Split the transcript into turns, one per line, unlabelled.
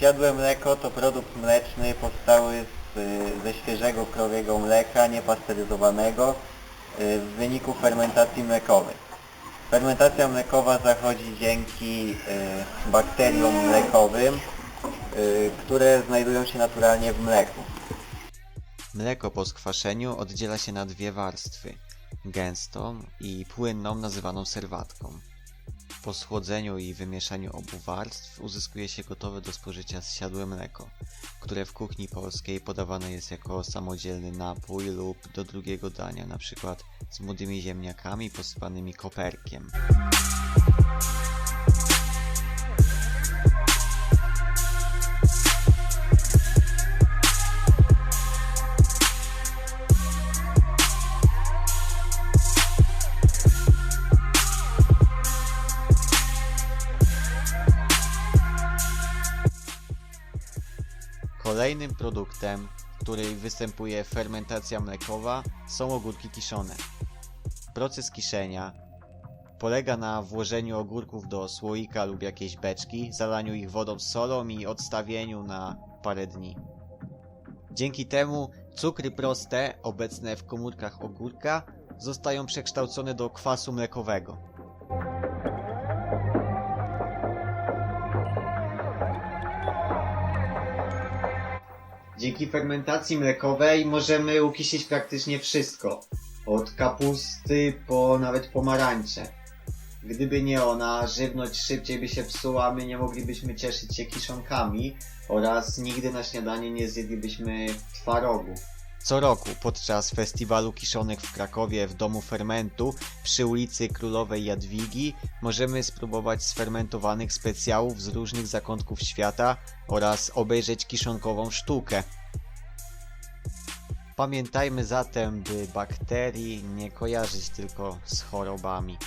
Siadłe mleko to produkt mleczny powstały z, ze świeżego krowiego mleka niepasteryzowanego y, w wyniku fermentacji mlekowej. Fermentacja mlekowa zachodzi dzięki y, bakteriom mlekowym, y, które znajdują się naturalnie w mleku.
Mleko po skwaszeniu oddziela się na dwie warstwy. Gęstą i płynną nazywaną serwatką. Po schłodzeniu i wymieszaniu obu warstw uzyskuje się gotowe do spożycia zsiadłe mleko, które w kuchni polskiej podawane jest jako samodzielny napój lub do drugiego dania, np. z młodymi ziemniakami posypanymi koperkiem. Kolejnym produktem, w której występuje fermentacja mlekowa, są ogórki kiszone. Proces kiszenia polega na włożeniu ogórków do słoika lub jakiejś beczki, zalaniu ich wodą z solą i odstawieniu na parę dni. Dzięki temu cukry proste, obecne w komórkach ogórka, zostają przekształcone do kwasu mlekowego. Dzięki fermentacji mlekowej możemy ukisić praktycznie wszystko. Od kapusty po nawet pomarańcze. Gdyby nie ona, żywność szybciej by się psuła, my nie moglibyśmy cieszyć się kiszonkami oraz nigdy na śniadanie nie zjedlibyśmy twarogu. Co roku podczas festiwalu kiszonych w Krakowie w Domu Fermentu przy ulicy Królowej Jadwigi możemy spróbować sfermentowanych specjałów z różnych zakątków świata oraz obejrzeć kiszonkową sztukę. Pamiętajmy zatem, by bakterii nie kojarzyć tylko z chorobami.